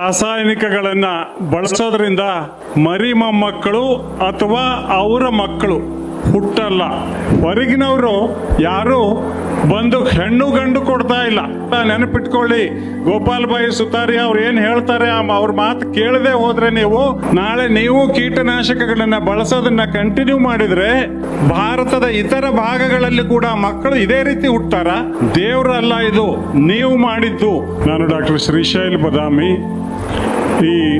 ರಾಸಾಯನಿಕಗಳನ್ನ ಬಳಸೋದ್ರಿಂದ ಮರಿ ಮೊಮ್ಮಕ್ಕಳು ಅಥವಾ ಅವರ ಮಕ್ಕಳು ಹುಟ್ಟಲ್ಲ. ಹೊರಗಿನವರು ಯಾರು ಬಂದು ಹೆಣ್ಣು ಗಂಡು ಕೊಡ್ತಾ ಇಲ್ಲ. ನೆನಪಿಟ್ಕೊಳ್ಳಿ ಗೋಪಾಲ್ ಬಾಯಿ ಸುತಾರಿ ಅವ್ರು ಏನ್ ಹೇಳ್ತಾರೆ ಅವ್ರ ಮಾತು ಕೇಳದೆ ಹೋದ್ರೆ ನೀವು, ನಾಳೆ ನೀವು ಕೀಟನಾಶಕಗಳನ್ನ ಬಳಸೋದನ್ನ ಕಂಟಿನ್ಯೂ ಮಾಡಿದ್ರೆ ಭಾರತದ ಇತರ ಭಾಗಗಳಲ್ಲಿ ಕೂಡ ಮಕ್ಕಳು ಇದೇ ರೀತಿ ಹುಟ್ಟಾರ ದೇವ್ರಲ್ಲ ಇದು, ನೀವು ಮಾಡಿದ್ದು. ನಾನು ಡಾಕ್ಟರ್ ಶ್ರೀಶೈಲ್ ಬದಾಮಿ. ಈ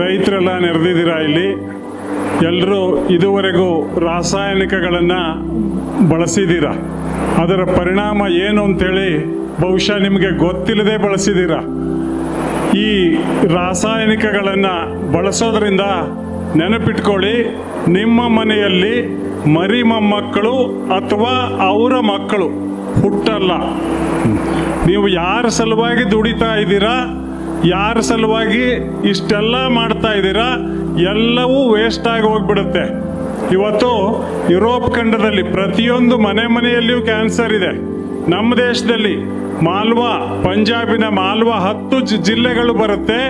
ರೈತರೆಲ್ಲ ನೆರೆದಿದ್ದೀರಾ ಇಲ್ಲಿ? ಎಲ್ಲರೂ ಇದುವರೆಗೂ ರಾಸಾಯನಿಕಗಳನ್ನು ಬಳಸಿದ್ದೀರಾ? ಅದರ ಪರಿಣಾಮ ಏನು ಅಂತೇಳಿ ಬಹುಶಃ ನಿಮಗೆ ಗೊತ್ತಿಲ್ಲದೆ ಬಳಸಿದ್ದೀರಾ? ಈ ರಾಸಾಯನಿಕಗಳನ್ನು ಬಳಸೋದ್ರಿಂದ ನೆನಪಿಟ್ಕೊಳ್ಳಿ, ನಿಮ್ಮ ಮನೆಯಲ್ಲಿ ಮರಿ ಮೊಮ್ಮಕ್ಕಳು ಅಥವಾ ಅವರ ಮಕ್ಕಳು ಹುಟ್ಟಲ್ಲ. ನೀವು ಯಾರ ಸಲುವಾಗಿ ದುಡಿತಾ ಇದ್ದೀರಾ? ಯಾರ ಸಲುವಾಗಿ ಇಷ್ಟೆಲ್ಲ ಮಾಡ್ತಾ ಇದ್ದೀರಾ? ಎಲ್ಲವೂ ವೇಸ್ಟ್ ಆಗಿ ಹೋಗ್ಬಿಡುತ್ತೆ. ಇವತ್ತು ಯುರೋಪ್ ಖಂಡದಲ್ಲಿ ಪ್ರತಿಯೊಂದು ಮನೆ ಮನೆಯಲ್ಲಿಯೂ ಕ್ಯಾನ್ಸರ್ ಇದೆ. ನಮ್ಮ ದೇಶದಲ್ಲಿ ಮಾಲ್ವಾ, ಪಂಜಾಬಿನ ಮಾಲ್ವಾ ಹತ್ತು ಜಿಲ್ಲೆಗಳು ಬರುತ್ತೆ.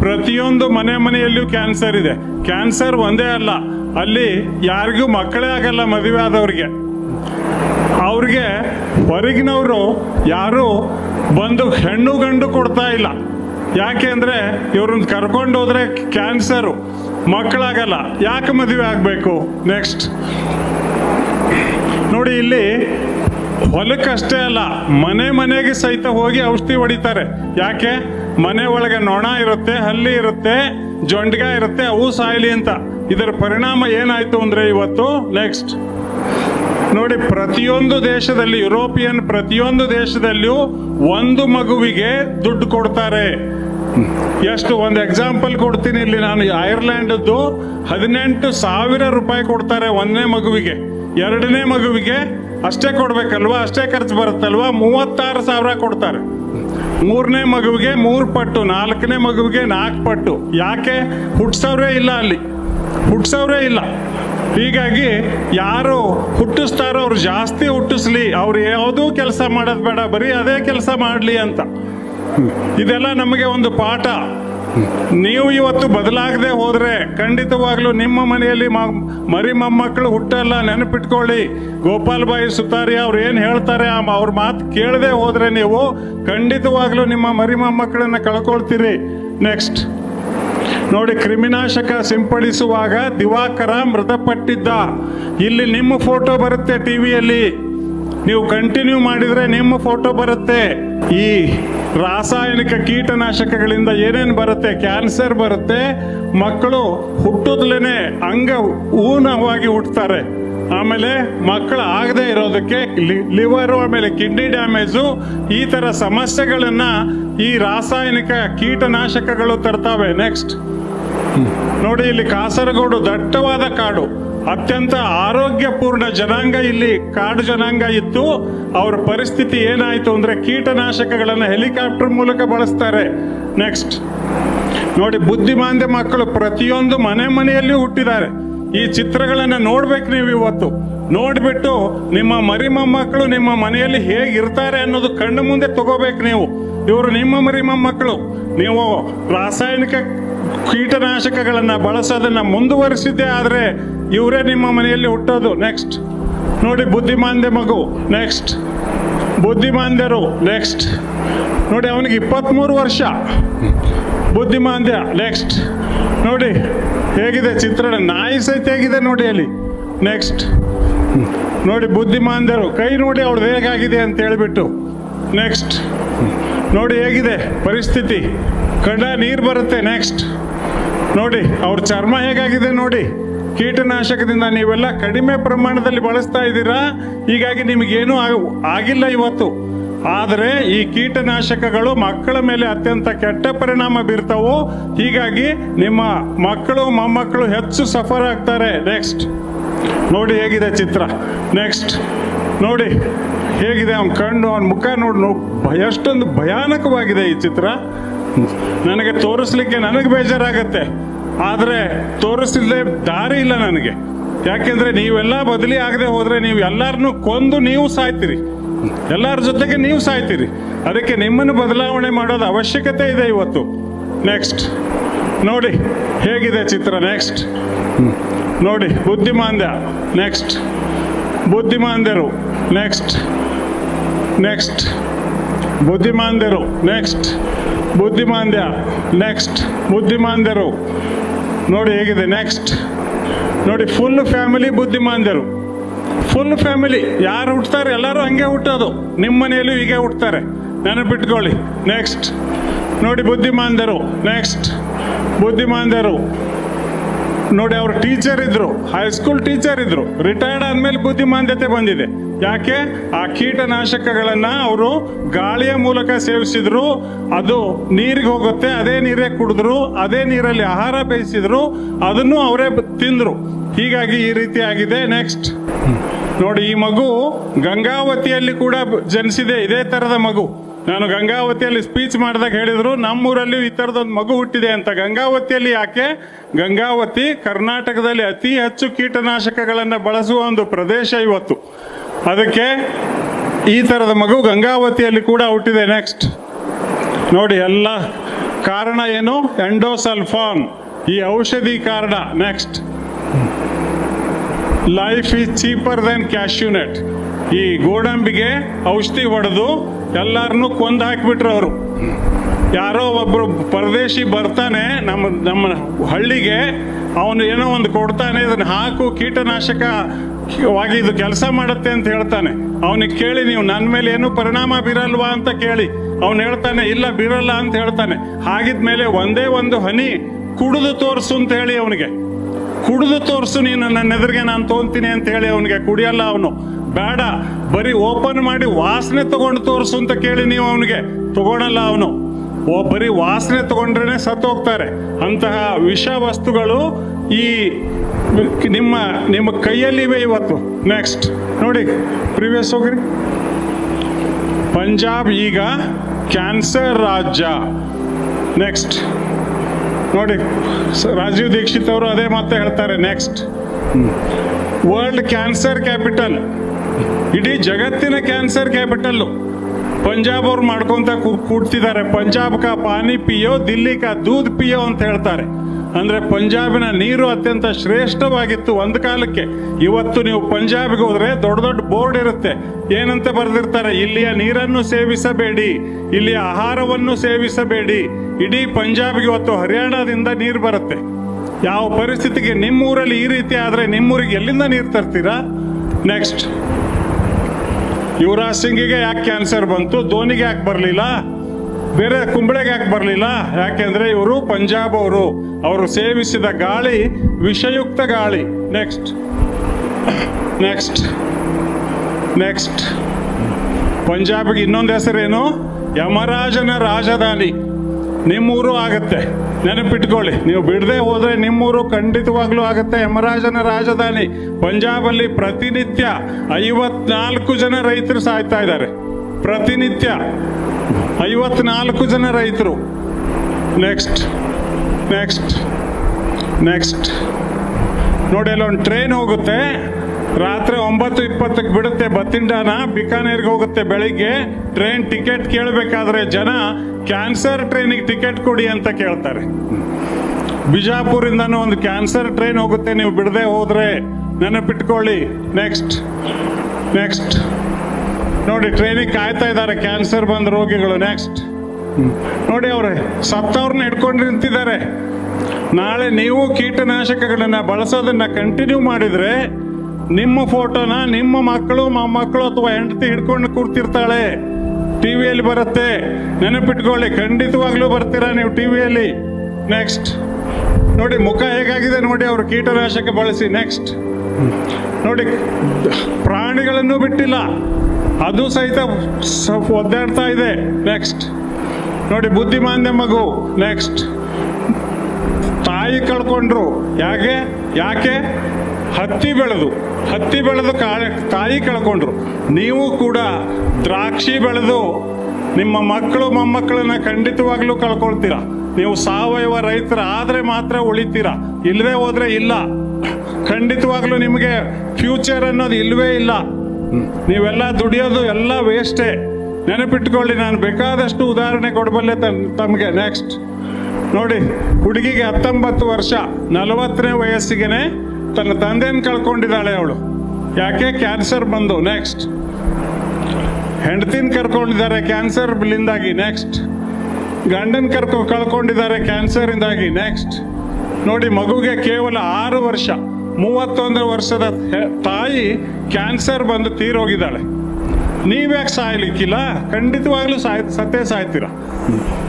ಪ್ರತಿಯೊಂದು ಮನೆ ಮನೆಯಲ್ಲಿಯೂ ಕ್ಯಾನ್ಸರ್ ಇದೆ. ಕ್ಯಾನ್ಸರ್ ಒಂದೇ ಅಲ್ಲ, ಅಲ್ಲಿ ಯಾರಿಗೂ ಮಕ್ಕಳೇ ಆಗಲ್ಲ ಮದುವೆ ಆದವ್ರಿಗೆ. ಅವ್ರಿಗೆ ಹೊರಗಿನವರು ಯಾರು ಬಂದು ಹೆಣ್ಣು ಗಂಡು ಕೊಡ್ತಾ ಇಲ್ಲ. ಯಾಕೆ ಅಂದ್ರೆ ಇವ್ರನ್ನ ಕರ್ಕೊಂಡು ಹೋದ್ರೆ ಕ್ಯಾನ್ಸರು, ಮಕ್ಕಳಾಗಲ್ಲ. ಯಾಕೆ ಮದುವೆ ಆಗಬೇಕು? ನೆಕ್ಸ್ಟ್ ನೋಡಿ, ಇಲ್ಲಿ ಹೊಲಕ್ಕಷ್ಟೇ ಅಲ್ಲ, ಮನೆ ಮನೆಗೆ ಸಹಿತ ಹೋಗಿ ಔಷಧಿ ಹೊಡಿತಾರೆ. ಯಾಕೆ? ಮನೆ ಒಳಗೆ ನೊಣ ಇರುತ್ತೆ, ಹಲ್ಲಿ ಇರುತ್ತೆ, ಜೊಂಡ್ಗ ಇರುತ್ತೆ, ಅವು ಸಾಯ್ಲಿ ಅಂತ. ಇದರ ಪರಿಣಾಮ ಏನಾಯ್ತು ಅಂದ್ರೆ ಇವತ್ತು? ನೆಕ್ಸ್ಟ್ ನೋಡಿ, ಪ್ರತಿಯೊಂದು ದೇಶದಲ್ಲಿ, ಯುರೋಪಿಯನ್ ಪ್ರತಿಯೊಂದು ದೇಶದಲ್ಲಿಯೂ ಒಂದು ಮಗುವಿಗೆ ದುಡ್ಡು ಕೊಡ್ತಾರೆ. ಎಷ್ಟು, ಒಂದು ಎಕ್ಸಾಂಪಲ್ ಕೊಡ್ತೀನಿ ಇಲ್ಲಿ. ನಾನು ಐರ್ಲೆಂಡದ್ದು ಹದಿನೆಂಟು ಸಾವಿರ ರೂಪಾಯಿ ಕೊಡ್ತಾರೆ ಒಂದನೇ ಮಗುವಿಗೆ. ಎರಡನೇ ಮಗುವಿಗೆ ಅಷ್ಟೇ ಕೊಡ್ಬೇಕಲ್ವಾ? ಅಷ್ಟೇ ಖರ್ಚು ಬರುತ್ತಲ್ವಾ? ಮೂವತ್ತಾರು ಸಾವಿರ ಕೊಡ್ತಾರೆ. ಮೂರನೇ ಮಗುವಿಗೆ ಮೂರು ಪಟ್ಟು, ನಾಲ್ಕನೇ ಮಗುವಿಗೆ ನಾಲ್ಕು ಪಟ್ಟು. ಯಾಕೆ? ಹುಟ್ಸೋರೇ ಇಲ್ಲ ಅಲ್ಲಿ. ಹುಟ್ಸೋರೇ ಇಲ್ಲ. ಹೀಗಾಗಿ ಯಾರು ಹುಟ್ಟಿಸ್ತಾರೋ ಅವ್ರು ಜಾಸ್ತಿ ಹುಟ್ಟಿಸ್ಲಿ, ಅವ್ರು ಯಾವುದೂ ಕೆಲಸ ಮಾಡೋದು ಬೇಡ, ಬರೀ ಅದೇ ಕೆಲಸ ಮಾಡಲಿ ಅಂತ. ಇದೆಲ್ಲ ನಮಗೆ ಒಂದು ಪಾಠ. ನೀವು ಇವತ್ತು ಬದಲಾಗದೆ ಹೋದ್ರೆ ಖಂಡಿತವಾಗ್ಲೂ ನಿಮ್ಮ ಮನೆಯಲ್ಲಿ ಮರಿ ಮೊಮ್ಮಕ್ಕಳು ಹುಟ್ಟಲ್ಲ, ನೆನಪಿಟ್ಕೊಳ್ಳಿ. ಗೋಪಾಲ್ ಬಾಯಿ ಸುತಾರಿ ಅವ್ರು ಏನು ಹೇಳ್ತಾರೆ, ಆ ಅವ್ರ ಮಾತು ಕೇಳದೆ ಹೋದ್ರೆ ನೀವು ಖಂಡಿತವಾಗ್ಲೂ ನಿಮ್ಮ ಮರಿ ಮೊಮ್ಮಕ್ಕಳನ್ನು ಕಳ್ಕೊಳ್ತೀರಿ. ನೆಕ್ಸ್ಟ್ ನೋಡಿ, ಕ್ರಿಮಿನಾಶಕ ಸಿಂಪಡಿಸುವಾಗ ದಿವಾಕರ ಮೃತಪಟ್ಟಿದ್ದ. ಇಲ್ಲಿ ನಿಮ್ಮ ಫೋಟೋ ಬರುತ್ತೆ ಟಿವಿಯಲ್ಲಿ. ನೀವು ಕಂಟಿನ್ಯೂ ಮಾಡಿದ್ರೆ ನಿಮ್ಮ ಫೋಟೋ ಬರುತ್ತೆ. ಈ ರಾಸಾಯನಿಕ ಕೀಟನಾಶಕಗಳಿಂದ ಏನೇನು ಬರುತ್ತೆ? ಕ್ಯಾನ್ಸರ್ ಬರುತ್ತೆ. ಮಕ್ಕಳು ಹುಟ್ಟುದಲೇ ಅಂಗ ಊನವಾಗಿ ಹುಟ್ಟುತ್ತಾರೆ ಆಮೇಲೆ ಮಕ್ಕಳು ಆಗದೆ ಇರೋದಕ್ಕೆ ಲಿವರು, ಆಮೇಲೆ ಕಿಡ್ನಿ ಡ್ಯಾಮೇಜು, ಈ ತರ ಸಮಸ್ಯೆಗಳನ್ನು ಈ ರಾಸಾಯನಿಕ ಕೀಟನಾಶಕಗಳು ತರ್ತಾವೆ. ನೆಕ್ಸ್ಟ್ ನೋಡಿ, ಇಲ್ಲಿ ಕಾಸರಗೋಡು ದಟ್ಟವಾದ ಕಾಡು. ಅತ್ಯಂತ ಆರೋಗ್ಯಪೂರ್ಣ ಜನಾಂಗ ಇಲ್ಲಿ. ಕಾಡು ಜನಾಂಗ ಇತ್ತು. ಅವರ ಪರಿಸ್ಥಿತಿ ಏನಾಯ್ತು ಅಂದ್ರೆ ಕೀಟನಾಶಕಗಳನ್ನು ಹೆಲಿಕಾಪ್ಟರ್ ಮೂಲಕ ಬಳಸ್ತಾರೆ. ನೆಕ್ಸ್ಟ್ ನೋಡಿ, ಬುದ್ಧಿಮಾಂದ್ಯ ಮಕ್ಕಳು ಪ್ರತಿಯೊಂದು ಮನೆ ಮನೆಯಲ್ಲಿ ಹುಟ್ಟಿದ್ದಾರೆ. ಈ ಚಿತ್ರಗಳನ್ನ ನೋಡ್ಬೇಕು ನೀವು ಇವತ್ತು. ನೋಡ್ಬಿಟ್ಟು ನಿಮ್ಮ ಮರಿ ಮೊಮ್ಮಕ್ಕಳು ನಿಮ್ಮ ಮನೆಯಲ್ಲಿ ಹೇಗಿರ್ತಾರೆ ಅನ್ನೋದು ಕಣ್ಣು ಮುಂದೆ ತಗೋಬೇಕು ನೀವು. ಇವರು ನಿಮ್ಮ ಮರಿ ಮೊಮ್ಮಕ್ಕಳು ನೀವು ರಾಸಾಯನಿಕ ಕೀಟನಾಶಕಗಳನ್ನ ಬಳಸೋದನ್ನ ಮುಂದುವರಿಸಿದ್ದೆ ಆದರೆ ಇವರೇ ನಿಮ್ಮ ಮನೆಯಲ್ಲಿ ಹುಟ್ಟೋದು. ನೆಕ್ಸ್ಟ್ ನೋಡಿ ಬುದ್ಧಿಮಾಂದ್ಯ ಮಗು. ನೆಕ್ಸ್ಟ್ ಬುದ್ಧಿಮಾಂದ್ಯರು. ನೆಕ್ಸ್ಟ್ ನೋಡಿ ಅವನಿಗೆ ಇಪ್ಪತ್ತ್ಮೂರು ವರ್ಷ. ಬುದ್ಧಿಮಾಂದ್ಯ. ನೆಕ್ಸ್ಟ್ ನೋಡಿ ಹೇಗಿದೆ ಚಿತ್ರಣ. ನಾಯಿ ಸಹಿತ ಹೇಗಿದೆ ನೋಡಿ ಅಲ್ಲಿ. ನೆಕ್ಸ್ಟ್ ನೋಡಿ ಬುದ್ಧಿಮಾಂದ್ಯರು. ಕೈ ನೋಡಿ ಅವಳು ಹೇಗಾಗಿದೆ ಅಂತ ಹೇಳಿಬಿಟ್ಟು. ನೆಕ್ಸ್ಟ್ ನೋಡಿ ಹೇಗಿದೆ ಪರಿಸ್ಥಿತಿ. ಕಣ್ಣ ನೀರು ಬರುತ್ತೆ ನೆಕ್ಸ್ಟ್ ನೋಡಿ, ಅವ್ರ ಚರ್ಮ ಹೇಗಾಗಿದೆ ನೋಡಿ. ಕೀಟನಾಶಕದಿಂದ ನೀವೆಲ್ಲ ಕಡಿಮೆ ಪ್ರಮಾಣದಲ್ಲಿ ಬಳಸ್ತಾ ಇದ್ದೀರಾ? ಹೀಗಾಗಿ ನಿಮಗೇನು ಆಗ- ಆಗಿಲ್ಲ ಇವತ್ತು. ಆದರೆ ಈ ಕೀಟನಾಶಕಗಳು ಮಕ್ಕಳ ಮೇಲೆ ಅತ್ಯಂತ ಕೆಟ್ಟ ಪರಿಣಾಮ ಬೀರ್ತಾವು. ಹೀಗಾಗಿ ನಿಮ್ಮ ಮಕ್ಕಳು, ಮೊಮ್ಮಕ್ಕಳು ಹೆಚ್ಚು ಸಫರ್ ಆಗ್ತಾರೆ. ನೆಕ್ಸ್ಟ್ ನೋಡಿ ಹೇಗಿದೆ ಚಿತ್ರ. ನೆಕ್ಸ್ಟ್ ನೋಡಿ, ಹೇಗಿದೆ ಅವನ ಕಣ್ಣು, ಅವನ ಮುಖ ನೋಡಿ ಎಷ್ಟೊಂದು ಭಯಾನಕವಾಗಿದೆ ಈ ಚಿತ್ರ. ನನಗೆ ತೋರಿಸ್ಲಿಕ್ಕೆ ನನಗೆ ಬೇಜಾರಾಗತ್ತೆ. ಆದರೆ ತೋರಿಸಿದ್ರೆ ದಾರಿ ಇಲ್ಲ ನನಗೆ. ಯಾಕೆಂದ್ರೆ ನೀವೆಲ್ಲ ಬದಲಿ ಆಗದೆ ಹೋದ್ರೆ ನೀವು ಎಲ್ಲರನ್ನೂ ಕೊಂದು ನೀವು ಸಾಯ್ತೀರಿ. ಎಲ್ಲರ ಜೊತೆಗೆ ನೀವು ಸಾಯ್ತೀರಿ. ಅದಕ್ಕೆ ನಿಮ್ಮನ್ನು ಬದಲಾವಣೆ ಮಾಡೋದು ಅವಶ್ಯಕತೆ ಇದೆ ಇವತ್ತು. ನೆಕ್ಸ್ಟ್ ನೋಡಿ, ಹೇಗಿದೆ ಚಿತ್ರ? ನೆಕ್ಸ್ಟ್ ನೋಡಿ, ಬುದ್ಧಿಮಾಂದ್ಯ. ನೆಕ್ಸ್ಟ್ ಬುದ್ಧಿಮಾಂದ್ಯರು. ನೆಕ್ಸ್ಟ್ ನೆಕ್ಸ್ಟ್ ಬುದ್ಧಿಮಾಂದ್ಯರು. ನೆಕ್ಸ್ಟ್ ಬುದ್ಧಿಮಾಂದ್ಯ. ನೆಕ್ಸ್ಟ್ ಬುದ್ಧಿಮಾಂದ್ಯರು. ನೋಡಿ ಹೇಗಿದೆ ನೆಕ್ಸ್ಟ್ ನೋಡಿ ಫುಲ್ ಫ್ಯಾಮಿಲಿ ಬುದ್ಧಿಮಾಂದ್ಯರು. ಫುಲ್ ಫ್ಯಾಮಿಲಿ ಯಾರು ಹುಟ್ಟುತ್ತಾರೆ ಎಲ್ಲರೂ ಹಂಗೆ ಹುಟ್ಟೋದು. ನಿಮ್ಮ ಮನೆಯಲ್ಲೂ ಹೀಗೆ ಹುಟ್ತಾರೆ. ನೆನಪಿಟ್ಕೊಳ್ಳಿ. ನೆಕ್ಸ್ಟ್ ನೋಡಿ, ಬುದ್ಧಿಮಾಂದ್ಯರು. ನೆಕ್ಸ್ಟ್ ಬುದ್ಧಿಮಾಂದ್ಯರು. ನೋಡಿ, ಅವರು ಟೀಚರ್ ಇದ್ರು. ಹೈಸ್ಕೂಲ್ ಟೀಚರ್ ಇದ್ರು. ರಿಟೈರ್ಡ್ ಆದ್ಮೇಲೆ ಬುದ್ಧಿಮಾಂದ್ಯತೆ ಬಂದಿದೆ. ಯಾಕೆ? ಆ ಕೀಟನಾಶಕಗಳನ್ನ ಅವರು ಗಾಳಿಯ ಮೂಲಕ ಸೇವಿಸಿದ್ರು. ಅದು ನೀರಿಗೆ ಹೋಗುತ್ತೆ, ಅದೇ ನೀರೇ ಕುಡಿದ್ರು, ಅದೇ ನೀರಲ್ಲಿ ಆಹಾರ ಬೇಯಿಸಿದ್ರು, ಅದನ್ನು ಅವರೇ ತಿಂದ್ರು. ಹೀಗಾಗಿ ಈ ರೀತಿ ಆಗಿದೆ. ನೆಕ್ಸ್ಟ್ ನೋಡಿ, ಈ ಮಗು ಗಂಗಾವತಿಯಲ್ಲಿ ಕೂಡ ಜನಿಸಿದೆ. ಇದೇ ತರದ ಮಗು. ನಾನು ಗಂಗಾವತಿಯಲ್ಲಿ ಸ್ಪೀಚ್ ಮಾಡಿದಾಗ ಹೇಳಿದ್ರು, ನಮ್ಮೂರಲ್ಲಿ ಈ ತರದೊಂದು ಮಗು ಹುಟ್ಟಿದೆ ಅಂತ. ಗಂಗಾವತಿಯಲ್ಲಿ ಯಾಕೆ? ಗಂಗಾವತಿ ಕರ್ನಾಟಕದಲ್ಲಿ ಅತಿ ಹೆಚ್ಚು ಕೀಟನಾಶಕಗಳನ್ನು ಬಳಸುವ ಒಂದು ಪ್ರದೇಶ ಇವತ್ತು. ಅದಕ್ಕೆ ಈ ತರದ ಮಗು ಗಂಗಾವತಿಯಲ್ಲಿ ಕೂಡ ಹುಟ್ಟಿದೆ ನೆಕ್ಸ್ಟ್ ನೋಡಿ, ಎಲ್ಲ ಕಾರಣ ಏನು? ಎಂಡೋಸಲ್ಫಾನ್ ಈ ಔಷಧಿ ಕಾರಣ next life is cheaper than cashew nut ಈ ಗೋಡಂಬಿಗೆ ಔಷಧಿ ಹೊಡೆದು ಎಲ್ಲರನ್ನೂ ಕೊಂದು ಹಾಕಿಬಿಟ್ರು ಅವರು. ಯಾರೋ ಒಬ್ಬರು ಪರದೇಶಿ ಬರ್ತಾನೆ, ನಮ್ಮ ನಮ್ಮ ಹಳ್ಳಿಗೆ, ಅವನು ಏನೋ ಒಂದು ಕೊಡ್ತಾನೆ, ಇದನ್ನು ಹಾಕು, ಕೀಟನಾಶಕ ವಾಗಿ ಇದು ಕೆಲಸ ಮಾಡುತ್ತೆ ಅಂತ ಹೇಳ್ತಾನೆ. ಅವನಿಗೆ ಕೇಳಿ, ನೀವು ನನ್ನ ಮೇಲೆ ಏನು ಪರಿಣಾಮ ಬೀರಲ್ವಾ ಅಂತ ಕೇಳಿ. ಅವನು ಹೇಳ್ತಾನೆ, ಇಲ್ಲ, ಬೀರಲ್ಲ ಅಂತ ಹೇಳ್ತಾನೆ. ಹಾಗಿದ್ಮೇಲೆ ಒಂದೇ ಒಂದು ಹನಿ ಕುಡಿದು ತೋರಿಸು ಅಂತ ಹೇಳಿ ಅವನಿಗೆ. ಕುಡಿದು ತೋರಿಸು ನೀನು ನನ್ನ ಎದುರಿಗೆ ನಾನು ತೋಂತೀನಿ ಅಂತ ಹೇಳಿ ಅವನಿಗೆ, ಕುಡಿಯಲ್ಲ ಅವನು. ಬೇಡ, ಬರೀ ಓಪನ್ ಮಾಡಿ ವಾಸನೆ ತಗೊಂಡು ತೋರಿಸು ಅಂತ ಕೇಳಿ ನೀವು ಅವನಿಗೆ. ತಗೊಳಲ್ಲ ಅವನು. ಓ, ಬರೀ ವಾಸನೆ ತಗೊಂಡ್ರೇನೆ ಸತ್ತು ಹೋಗ್ತಾರೆ ಅಂತಹ ವಿಷ ವಸ್ತುಗಳು ಈ ನಿಮ್ಮ ನಿಮ್ಮ ಕೈಯಲ್ಲಿವೆ ಇವತ್ತು. ನೆಕ್ಸ್ಟ್ ನೋಡಿ ಪ್ರಿವಿಯಸ್ ಹೋಗ್ರಿ. ಪಂಜಾಬ್ ಈಗ ಕ್ಯಾನ್ಸರ್ ರಾಜ್ಯ. ನೆಕ್ಸ್ಟ್ ನೋಡಿ ರಾಜೀವ್ ದೀಕ್ಷಿತ್ ಅವರು ಅದೇ ಮಾತು ಹೇಳ್ತಾರೆ. ನೆಕ್ಸ್ಟ್ ವರ್ಲ್ಡ್ ಕ್ಯಾನ್ಸರ್ ಕ್ಯಾಪಿಟಲ್ ಇಡೀ ಜಗತ್ತಿನ ಕ್ಯಾನ್ಸರ್ ಕ್ಯಾಪಿಟಲ್ ಪಂಜಾಬ್ ಅವ್ರು ಮಾಡ್ಕೊಂತ ಕೂಡ್ತಿದ್ದಾರೆ. ಪಂಜಾಬ್ ಕಾ ಪಾನಿ ಪಿಯೋ, ದಿಲ್ಲಿ ಕಾ ದೂದ್ ಪಿಯೋ ಅಂತ ಹೇಳ್ತಾರೆ. ಅಂದ್ರೆ ಪಂಜಾಬಿನ ನೀರು ಅತ್ಯಂತ ಶ್ರೇಷ್ಠವಾಗಿತ್ತು ಒಂದು ಕಾಲಕ್ಕೆ. ಇವತ್ತು ನೀವು ಪಂಜಾಬ್ಗೆ ಹೋದ್ರೆ ದೊಡ್ಡ ದೊಡ್ಡ ಬೋರ್ಡ್ ಇರುತ್ತೆ. ಏನಂತ ಬರೆದಿರ್ತಾರೆ? ಇಲ್ಲಿಯ ನೀರನ್ನು ಸೇವಿಸಬೇಡಿ. ಇಲ್ಲಿಯ ಆಹಾರವನ್ನು ಸೇವಿಸಬೇಡಿ. ಇಡೀ ಪಂಜಾಬ್ಗೆ ಇವತ್ತು ಹರಿಯಾಣದಿಂದ ನೀರು ಬರುತ್ತೆ. ಯಾವ ಪರಿಸ್ಥಿತಿಗೆ ನಿಮ್ಮೂರಲ್ಲಿ ಈ ರೀತಿ ಆದ್ರೆ ನಿಮ್ಮೂರಿಗೆ ಎಲ್ಲಿಂದ ನೀರು ತರ್ತೀರಾ? ನೆಕ್ಸ್ಟ್. ಯುವರಾಜ್ ಸಿಂಗಿಗೆ ಯಾಕೆ ಕ್ಯಾನ್ಸರ್ ಬಂತು? ಧೋನಿಗೆ ಯಾಕೆ ಬರಲಿಲ್ಲ? ಬೇರೆ ಕುಂಬಳೆಗೆ ಯಾಕೆ ಬರಲಿಲ್ಲ? ಯಾಕೆಂದ್ರೆ ಇವರು ಪಂಜಾಬ್ ಅವರು. ಅವರು ಸೇವಿಸಿದ ಗಾಳಿ, ವಿಷಯುಕ್ತ ಗಾಳಿ. ನೆಕ್ಸ್ಟ್ ನೆಕ್ಸ್ಟ್ ನೆಕ್ಸ್ಟ್ ಪಂಜಾಬ್ಗೆ ಇನ್ನೊಂದು ಹೆಸರೇನು? ಯಮರಾಜನ ರಾಜಧಾನಿ. ನಿಮ್ಮೂರು ಆಗತ್ತೆ. ನೆನಪಿಟ್ಕೊಳ್ಳಿ, ನೀವು ಬಿಡದೆ ಹೋದರೆ ನಿಮ್ಮೂರು ಖಂಡಿತವಾಗ್ಲೂ ಆಗುತ್ತೆ. ಯಮರಾಜನ ರಾಜಧಾನಿ ಪಂಜಾಬಲ್ಲಿ ಪ್ರತಿನಿತ್ಯ ಐವತ್ನಾಲ್ಕು ಜನ ರೈತರು ಸಾಯ್ತಾ ಇದ್ದಾರೆ. ಪ್ರತಿನಿತ್ಯ ಐವತ್ನಾಲ್ಕು ಜನ ರೈತರು. ನೆಕ್ಸ್ಟ್ ನೆಕ್ಸ್ಟ್ ನೆಕ್ಸ್ಟ್ ನೋಡಿ, ಅಲ್ಲೊಂದು ಟ್ರೈನ್ ಹೋಗುತ್ತೆ. ರಾತ್ರಿ ಒಂಬತ್ತು ಇಪ್ಪತ್ತಕ್ಕೆ ಬಿಡುತ್ತೆ ಬತ್ತಿಂಡಾನ, ಬಿಕಾನೇರ್ಗೆ ಹೋಗುತ್ತೆ ಬೆಳಿಗ್ಗೆ. ಟ್ರೈನ್ ಟಿಕೆಟ್ ಕೇಳಬೇಕಾದ್ರೆ ಜನ ಕ್ಯಾನ್ಸರ್ ಟ್ರೈನಿಗೆ ಟಿಕೆಟ್ ಕೊಡಿ ಅಂತ ಕೇಳ್ತಾರೆ. ಬಿಜಾಪುರಿಂದನೂ ಒಂದು ಕ್ಯಾನ್ಸರ್ ಟ್ರೈನ್ ಹೋಗುತ್ತೆ, ನೀವು ಬಿಡದೆ ಹೋದರೆ ನೆನಪಿಟ್ಕೊಳ್ಳಿ. Next next. ನೋಡಿ, ಟ್ರೈನಿಗೆ ಕಾಯ್ತಾ ಇದ್ದಾರೆ ಕ್ಯಾನ್ಸರ್ ಬಂದ ರೋಗಿಗಳು. ನೆಕ್ಸ್ಟ್. ನೋಡಿ, ಅವ್ರೆ ಸತ್ತವ್ರನ್ನ ಹಿಡ್ಕೊಂಡು ನಿಂತಿದ್ದಾರೆ. ನಾಳೆ ನೀವು ಕೀಟನಾಶಕಗಳನ್ನ ಬಳಸೋದನ್ನ ಕಂಟಿನ್ಯೂ ಮಾಡಿದ್ರೆ ನಿಮ್ಮ ಫೋಟೋನ ನಿಮ್ಮ ಮಕ್ಕಳು ಮೊಮ್ಮಕ್ಕಳು ಅಥವಾ ಹೆಂಡತಿ ಹಿಡ್ಕೊಂಡು ಕೂರ್ತಿರ್ತಾಳೆ, ಟಿವಿಯಲ್ಲಿ ಬರುತ್ತೆ. ನೆನಪಿಟ್ಕೊಳ್ಳಿ, ಖಂಡಿತವಾಗ್ಲೂ ಬರ್ತೀರಾ ನೀವು ಟಿವಿಯಲ್ಲಿ? ನೆಕ್ಸ್ಟ್ ನೋಡಿ, ಮುಖ ಹೇಗಾಗಿದೆ ನೋಡಿ, ಅವರು ಕೀಟನಾಶಕ ಬಳಸಿ. ನೆಕ್ಸ್ಟ್ ನೋಡಿ, ಪ್ರಾಣಿಗಳನ್ನು ಬಿಟ್ಟಿಲ್ಲ. ಅದು ಸಹಿತ ಒದ್ದಾಡ್ತಾ ಇದೆ. ನೆಕ್ಸ್ಟ್ ನೋಡಿ ಬುದ್ಧಿಮಾಂದ್ಯ ಮಗು. ನೆಕ್ಸ್ಟ್ ತಾಯಿ ಕಳ್ಕೊಂಡ್ರು. ಯಾಕೆ? ಯಾಕೆ? ಹತ್ತಿ ಬೆಳೆದು ಹತ್ತಿ ಬೆಳೆದು ತಾಯಿ ಕಳ್ಕೊಂಡ್ರು. ನೀವು ಕೂಡ ದ್ರಾಕ್ಷಿ ಬೆಳೆದು ನಿಮ್ಮ ಮಕ್ಕಳು ಮೊಮ್ಮಕ್ಕಳನ್ನ ಖಂಡಿತವಾಗ್ಲೂ ಕಳ್ಕೊಳ್ತೀರಾ. ನೀವು ಸಾವಯವ ರೈತರ ಆದ್ರೆ ಮಾತ್ರ ಉಳಿತೀರಾ. ಇಲ್ಲದೆ ಹೋದ್ರೆ ಇಲ್ಲ. ಖಂಡಿತವಾಗ್ಲೂ ನಿಮಗೆ ಫ್ಯೂಚರ್ ಅನ್ನೋದು ಇಲ್ಲವೇ ಇಲ್ಲ. ನೀವೆಲ್ಲ ದುಡಿಯೋದು ಎಲ್ಲ ವೇಸ್ಟೇ ನೆನಪಿಟ್ಕೊಳ್ಳಿ, ನಾನು ಬೇಕಾದಷ್ಟು ಉದಾಹರಣೆ ಕೊಡಬಲ್ಲೆ ತನ್, ತಮಗೆ. ನೆಕ್ಸ್ಟ್ ನೋಡಿ, ಹುಡುಗಿಗೆ ಹತ್ತೊಂಬತ್ತು ವರ್ಷ, ನಲವತ್ತನೇ ವಯಸ್ಸಿಗೆನೆ ತನ್ನ ತಂದೆಯನ್ನು ಕಳ್ಕೊಂಡಿದ್ದಾಳೆ ಅವಳು. ಯಾಕೆ? ಕ್ಯಾನ್ಸರ್ ಬಂದು. ನೆಕ್ಸ್ಟ್ ಹೆಂಡತಿನ ಕರ್ಕೊಂಡಿದ್ದಾರೆ ಕ್ಯಾನ್ಸರ್ ಬಿಲ್ಲಿಂದಾಗಿ ನೆಕ್ಸ್ಟ್ ಗಂಡನ ಕರ್ಕೊ, ಕಳ್ಕೊಂಡಿದ್ದಾರೆ ಕ್ಯಾನ್ಸರ್ ಇಂದಾಗಿ. ನೆಕ್ಸ್ಟ್ ನೋಡಿ, ಮಗುಗೆ ಕೇವಲ ಆರು ವರ್ಷ, ಮೂವತ್ತೊಂದು ವರ್ಷದ ತಾಯಿ ಕ್ಯಾನ್ಸರ್ ಬಂದು ತೀರೋಗಿದ್ದಾಳೆ. ನೀವ್ಯಾಕೆ ಸಾಯ್ಲಿಕ್ಕಿಲ್ಲ? ಖಂಡಿತವಾಗ್ಲೂ ಸಾಯ್, ಸತ್ತೇ ಸಾಯ್ತೀರ.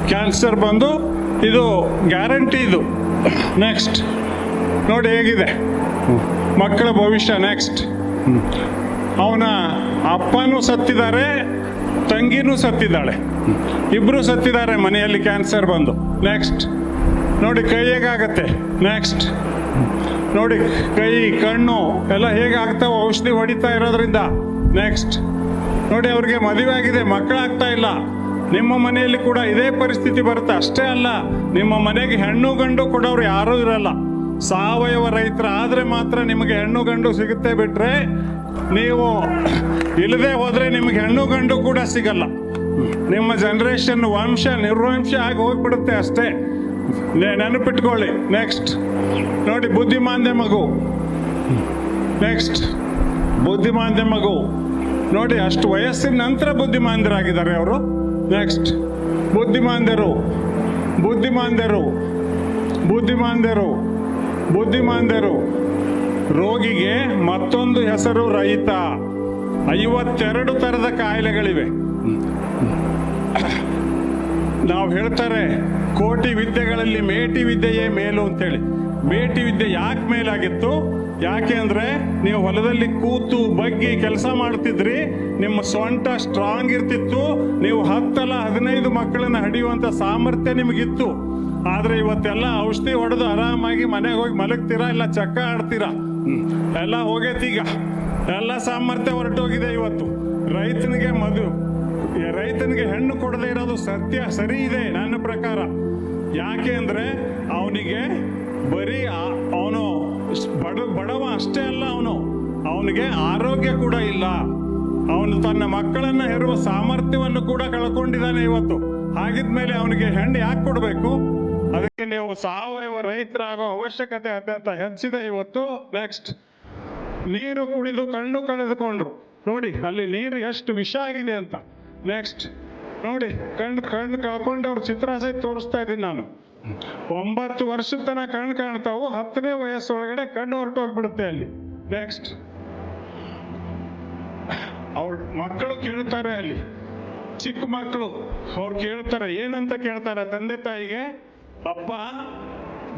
ಕ್ಯಾನ್ಸರ್ ಬಂದು, ಇದು ಗ್ಯಾರಂಟಿ ಇದು. ನೆಕ್ಸ್ಟ್ ನೋಡಿ, ಹೇಗಿದೆ? ಮಕ್ಕಳ ಭವಿಷ್ಯ ನೆಕ್ಸ್ಟ್ ಅವನ ಅಪ್ಪನೂ ಸತ್ತಿದ್ದಾರೆ, ತಂಗಿನೂ ಸತ್ತಿದ್ದಾಳೆ. ಇಬ್ಬರು ಸತ್ತಿದ್ದಾರೆ, ಮನೆಯಲ್ಲಿ ಕ್ಯಾನ್ಸರ್ ಬಂದು. ನೆಕ್ಸ್ಟ್ ನೋಡಿ ಕೈ ಹೇಗಾಗತ್ತೆ? ನೆಕ್ಸ್ಟ್ ನೋಡಿ ಕೈ, ಕಣ್ಣು ಎಲ್ಲ ಹೇಗಾಗ್ತಾವ, ಔಷಧಿ ಹೊಡಿತಾ ಇರೋದ್ರಿಂದ. ನೆಕ್ಸ್ಟ್ ನೋಡಿ ಅವ್ರಿಗೆ ಮದುವೆ ಆಗಿದೆ, ಮಕ್ಕಳಾಗ್ತಾ ಇಲ್ಲ. ನಿಮ್ಮ ಮನೆಯಲ್ಲಿ ಕೂಡ ಇದೇ ಪರಿಸ್ಥಿತಿ ಬರುತ್ತೆ. ಅಷ್ಟೇ ಅಲ್ಲ, ನಿಮ್ಮ ಮನೆಗೆ ಹೆಣ್ಣು ಗಂಡು ಕೊಡೋರು ಯಾರೂ ಇರಲ್ಲ. ಸಾವಯವ ರೈತರ ಆದರೆ ಮಾತ್ರ ನಿಮಗೆ ಹೆಣ್ಣು ಗಂಡು ಸಿಗುತ್ತೆ ಬಿಟ್ಟರೆ ನೀವು ಇಲ್ಲದೆ ಹೋದರೆ ನಿಮಗೆ ಹೆಣ್ಣು ಗಂಡು ಕೂಡ ಸಿಗಲ್ಲ. ನಿಮ್ಮ ಜನರೇಷನ್ ವಂಶ, ನಿರ್ವಂಶ ಆಗಿ ಹೋಗ್ಬಿಡುತ್ತೆ ಅಷ್ಟೇ. ನೆನಪಿಟ್ಕೊಳ್ಳಿ. ನೆಕ್ಸ್ಟ್ ನೋಡಿ, ಬುದ್ಧಿಮಾಂದ್ಯ ಮಗು. ನೆಕ್ಸ್ಟ್ ಬುದ್ಧಿಮಾಂದ್ಯ ಮಗು. ನೋಡಿ, ಅಷ್ಟು ವಯಸ್ಸಿನ ನಂತರ ಬುದ್ಧಿಮಾಂದ್ಯರಾಗಿದ್ದಾರೆ ಅವರು. ನೆಕ್ಸ್ಟ್ ಬುದ್ಧಿಮಾಂದ್ಯರು. ಬುದ್ಧಿಮಾಂದ್ಯರು. ಬುದ್ಧಿಮಾಂದ್ಯರು. ಬುದ್ಧಿಮಾಂದ್ಯರು, ರೋಗಿಗೆ ಮತ್ತೊಂದು ಹೆಸರು ರೈತ. ಐವತ್ತೆರಡು ತರದ ಕಾಯಿಲೆಗಳಿವೆ. ನಾವು ಹೇಳ್ತಾರೆ, ಕೋಟಿ ವಿದ್ಯೆಗಳಲ್ಲಿ ಮೇಟಿ ವಿದ್ಯೆಯೇ ಮೇಲು ಅಂತೇಳಿ. ಮೇಟಿ ವಿದ್ಯೆ ಯಾಕೆ ಮೇಲಾಗಿತ್ತು? ಯಾಕೆ ಅಂದ್ರೆ, ನೀವು ಹೊಲದಲ್ಲಿ ಕೂತು ಬಗ್ಗಿ ಕೆಲಸ ಮಾಡ್ತಿದ್ರಿ, ನಿಮ್ಮ ಸೊಂಟ ಸ್ಟ್ರಾಂಗ್ ಇರ್ತಿತ್ತು, ನೀವು ಹತ್ತಲ್ಲ ಹದಿನೈದು ಮಕ್ಕಳನ್ನ ಹಡಿಯುವಂತ ಸಾಮರ್ಥ್ಯ ನಿಮಗಿತ್ತು. ಆದ್ರೆ ಇವತ್ತೆಲ್ಲ ಔಷಧಿ ಹೊಡೆದು ಆರಾಮಾಗಿ ಮನೆಗೆ ಹೋಗಿ ಮಲಗ್ತೀರಾ ಇಲ್ಲ ಚಕ್ಕ ಆಡ್ತೀರಾ. ಎಲ್ಲ ಹೋಗೈತೀಗ ಎಲ್ಲ ಸಾಮರ್ಥ್ಯ ಹೊರಟೋಗಿದೆ ಇವತ್ತು. ರೈತನಿಗೆ ಮದು ರೈತನಿಗೆ ಹೆಣ್ಣು ಕೊಡದೇ ಇರೋದು ಸತ್ಯ, ಸರಿ ಇದೆ ನನ್ನ ಪ್ರಕಾರ. ಯಾಕೆ ಅಂದ್ರೆ ಅವನಿಗೆ ಬರೀ ಅವನು ಬಡ, ಬಡವ ಅಷ್ಟೇ ಅಲ್ಲ ಅವನು. ಅವನಿಗೆ ಆರೋಗ್ಯ ಕೂಡ ಇಲ್ಲ. ಅವನು ತನ್ನ ಮಕ್ಕಳನ್ನ ಹೆರುವ ಸಾಮರ್ಥ್ಯವನ್ನು ಕೂಡ ಕಳ್ಕೊಂಡಿದ್ದಾನೆ ಇವತ್ತು. ಹಾಗಿದ್ಮೇಲೆ ಅವನಿಗೆ ಹೆಣ್ಣು ಯಾಕೆ ಕೊಡಬೇಕು? ಅದಕ್ಕೆ ನೀವು ಸಾವಯವ ರೈತರಾಗೋ ಅವಶ್ಯಕತೆ ಅತ್ಯಂತ ಹೆಚ್ಚಿದೆ ಇವತ್ತು. ನೆಕ್ಸ್ಟ್ ನೀರು ಕುಡಿದು ಕಣ್ಣು ಕಳೆದುಕೊಂಡ್ರು. ನೋಡಿ, ಅಲ್ಲಿ ನೀರು ಎಷ್ಟು ವಿಷ ಆಗಿದೆ ಅಂತ. ನೆಕ್ಸ್ಟ್ ನೋಡಿ, ಕಣ್ಣು ಕಣ್ಣು ಕಳ್ಕೊಂಡವ್ರ ಚಿತ್ರ ಸಹಿತ ತೋರಿಸ್ತಾ ಇದ್ದೀನಿ ನಾನು. ಒಂಬತ್ತು ವರ್ಷದ ತನಕ ಕಣ್ಣು ಕಾಣ್ತಾವು, ಹತ್ತನೇ ವಯಸ್ಸೊಳಗಡೆ ಕಣ್ಣು ಹೊರಟೋಗ್ಬಿಡುತ್ತೆ ಅಲ್ಲಿ. ನೆಕ್ಸ್ಟ್ ಅವ್ರ ಮಕ್ಕಳು ಕೇಳ್ತಾರೆ ಅಲ್ಲಿ. ಚಿಕ್ಕ ಮಕ್ಕಳು, ಅವ್ರು ಕೇಳ್ತಾರೆ, ಏನಂತ ಕೇಳ್ತಾರೆ? ತಂದೆ ತಾಯಿಗೆ ಅಪ್ಪ,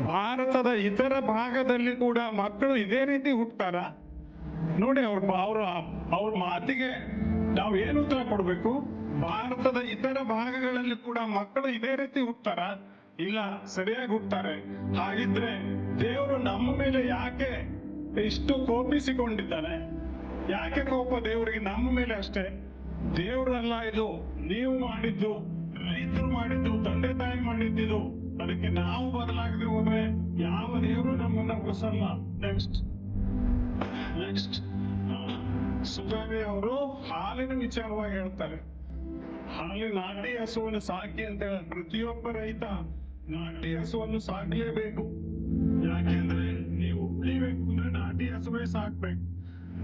ಭಾರತದ ಇತರ ಭಾಗದಲ್ಲಿ ಕೂಡ ಮಕ್ಕಳು ಇದೇ ರೀತಿ ಹುಟ್ತಾರ? ನೋಡಿ ಅವ್ರ ಅವ್ರ ಅವ್ರ ಮಾತಿಗೆ ನಾವು ಏನು ಉತ್ತರ ಕೊಡ್ಬೇಕು? ಭಾರತದ ಇತರ ಭಾಗಗಳಲ್ಲಿ ಕೂಡ ಮಕ್ಕಳು ಇದೇ ರೀತಿ ಹುಟ್ಟಾರ ಇಲ್ಲ, ಸರಿಯಾಗಿ ಹುಟ್ಟಾರೆ ಹಾಗಿದ್ರೆ ದೇವರು ನಮ್ಮ ಮೇಲೆ ಯಾಕೆ ಇಷ್ಟು ಕೋಪಿಸಿಕೊಂಡಿದ್ದಾನೆ ಯಾಕೆ ಕೋಪ ದೇವರಿಗೆ ನಮ್ಮ ಮೇಲೆ ಅಷ್ಟೇ? ದೇವರಲ್ಲ ಇದು, ನೀವು ಮಾಡಿದ್ದು, ರೈತರು ಮಾಡಿದ್ದು, ತಂದೆ ತಾಯಿ ಮಾಡಿದ್ದು ಅದಕ್ಕೆ ನಾವು ಬದಲಾಗದೆ ಹೋದ್ರೆ ಯಾವ ದೇವರು ನಮ್ಮನ್ನ ಉಳಿಸಲ್ಲ. ನೆಕ್ಸ್ಟ್ ನೆಕ್ಸ್ಟ್ ಸುಧಾಮಿ ಅವರು ಹಾಲಿನ ವಿಚಾರವಾಗಿ ಹೇಳ್ತಾರೆ. ಹಾಲಿನ ನಾಟಿ ಹಸುವನ್ನು ಸಾಕಿ ಅಂತ ಹೇಳಿ ಪ್ರತಿಯೊಬ್ಬ ರೈತ ನಾಟಿ ಹಸುವನ್ನು ಸಾಕಲೇಬೇಕು. ಯಾಕೆಂದ್ರೆ ನೀವು ಉಳಿಬೇಕು ಅಂದ್ರೆ ನಾಟಿ ಹಸುವೇ ಸಾಕ್ಬೇಕು.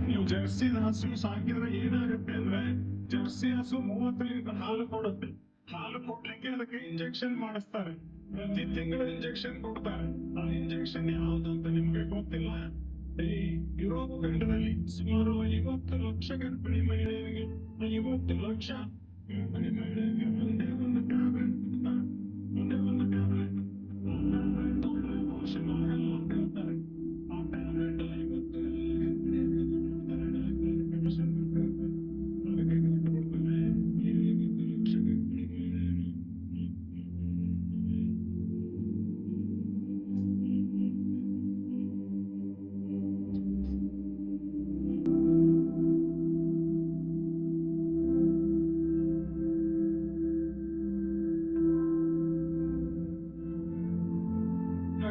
ನೀವು ಜರ್ಸಿ ಹಸು ಸಾಕಿದ್ರೆ ಏನಾಗುತ್ತೆ ಅಂದ್ರೆ ಜರ್ಸಿ ಹಸು ಮೂವತ್ತು ಲೀಟರ್ ಹಾಲು ಕೊಡುತ್ತೆ. ಹಾಲು ಕೊಡ್ಲಿಕ್ಕೆ ಅದಕ್ಕೆ ಇಂಜೆಕ್ಷನ್ ಮಾಡಿಸ್ತಾರೆ. ಪ್ರತಿ ತಿಂಗಳು ಇಂಜೆಕ್ಷನ್ ಕೊಡ್ತಾರೆ. ಆ ಇಂಜೆಕ್ಷನ್ ಯಾವ್ದು ಅಂತ ನಿಮ್ಗೆ ಗೊತ್ತಿಲ್ಲ. ಈ ಯುರೋಪ್ ಖಂಡದಲ್ಲಿ ಸುಮಾರು ಐವತ್ತು ಲಕ್ಷ ಗರ್ಭಿಣಿ ಮಹಿಳೆಯರಿಗೆ, ಐವತ್ತು ಲಕ್ಷ ಗರ್ಭಿಣಿ ಮಹಿಳೆಯರಿಗೆ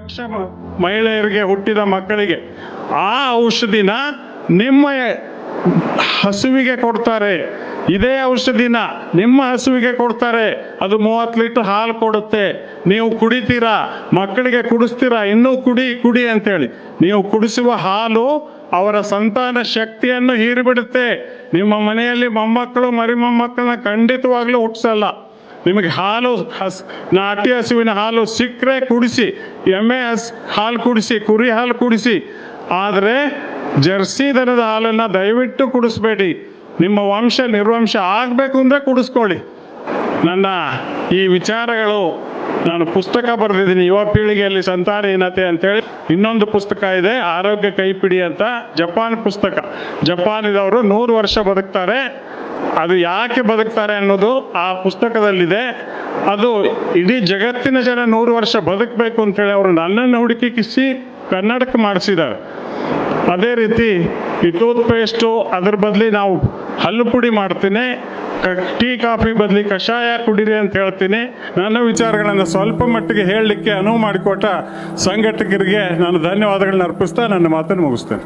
ಲಕ್ಷ ಮಹಿಳೆಯರಿಗೆ, ಹುಟ್ಟಿದ ಮಕ್ಕಳಿಗೆ. ಆ ಔಷಧಿನ ನಿಮ್ಮ ಹಸುವಿಗೆ ಕೊಡ್ತಾರೆ. ಇದೇ ಔಷಧಿನ ನಿಮ್ಮ ಹಸುವಿಗೆ ಕೊಡ್ತಾರೆ. ಅದು ಮೂವತ್ತು ಲೀಟರ್ ಹಾಲು ಕೊಡುತ್ತೆ. ನೀವು ಕುಡಿತೀರಾ? ಮಕ್ಕಳಿಗೆ ಕುಡಿಸ್ತೀರಾ? ಇನ್ನೂ ಕುಡಿ ಕುಡಿ ಅಂತೇಳಿ. ನೀವು ಕುಡಿಸುವ ಹಾಲು ಅವರ ಸಂತಾನ ಶಕ್ತಿಯನ್ನು ಹೀರಿಬಿಡುತ್ತೆ. ನಿಮ್ಮ ಮನೆಯಲ್ಲಿ ಮೊಮ್ಮಕ್ಕಳು ಮರಿ ಮೊಮ್ಮಕ್ಕಳನ್ನ ಖಂಡಿತವಾಗ್ಲೂ ಹುಟ್ಟಿಸಲ್ಲ ನಿಮಗೆ ಹಾಲು ಹಸ್ ನಾಟಿ ಹಸುವಿನ ಹಾಲು ಸಿಕ್ಕರೆ ಕುಡಿಸಿ, ಎಮ್ಮೆ ಹಸ್ ಹಾಲು ಕುಡಿಸಿ, ಕುರಿ ಹಾಲು ಕುಡಿಸಿ. ಆದರೆ ಜರ್ಸಿ ದನದ ಹಾಲನ್ನು ದಯವಿಟ್ಟು ಕುಡಿಸ್ಬೇಡಿ. ನಿಮ್ಮ ವಂಶ ನಿರ್ವಂಶ ಆಗಬೇಕು ಅಂದರೆ ಕುಡಿಸ್ಕೊಳ್ಳಿ. ನನ್ನ ಈ ವಿಚಾರಗಳು ನಾನು ಪುಸ್ತಕ ಬರೆದಿದ್ದೀನಿ, ಯುವ ಪೀಳಿಗೆಯಲ್ಲಿ ಸಂತಾನಹೀನತೆ ಅಂತೇಳಿ. ಇನ್ನೊಂದು ಪುಸ್ತಕ ಇದೆ, ಆರೋಗ್ಯ ಕೈಪಿಡಿ ಅಂತ, ಜಪಾನ್ ಪುಸ್ತಕ. ಜಪಾನಿದವರು ನೂರು ವರ್ಷ ಬದುಕ್ತಾರೆ. ಅದು ಯಾಕೆ ಬದುಕ್ತಾರೆ ಅನ್ನೋದು ಆ ಪುಸ್ತಕದಲ್ಲಿದೆ. ಅದು ಇಡೀ ಜಗತ್ತಿನ ಜನ ನೂರು ವರ್ಷ ಬದುಕಬೇಕು ಅಂತೇಳಿ ಅವರು ನನ್ನನ್ನು ಕಿಸಿ ಕನ್ನಡಕ್ಕೆ ಮಾಡಿಸಿದ್ದಾರೆ. ಅದೇ ರೀತಿ ಈ ಟೂತ್ ಪೇಸ್ಟು ಅದ್ರ ಬದಲಿ ನಾವು ಹಲ್ಲು ಪುಡಿ ಮಾಡ್ತೀನಿ. ಟೀ, ಕಾಫಿ ಬದಲಿ ಕಷಾಯ ಕುಡಿರಿ ಅಂತ ಹೇಳ್ತೀನಿ. ನನ್ನ ವಿಚಾರಗಳನ್ನು ಸ್ವಲ್ಪ ಮಟ್ಟಿಗೆ ಹೇಳಲಿಕ್ಕೆ ಅನುವು ಮಾಡಿಕೊಟ್ಟ ಸಂಘಟಕರಿಗೆ ನಾನು ಧನ್ಯವಾದಗಳನ್ನ ಅರ್ಪಿಸ್ತಾ ನನ್ನ ಮಾತನ್ನು ಮುಗಿಸ್ತೇನೆ.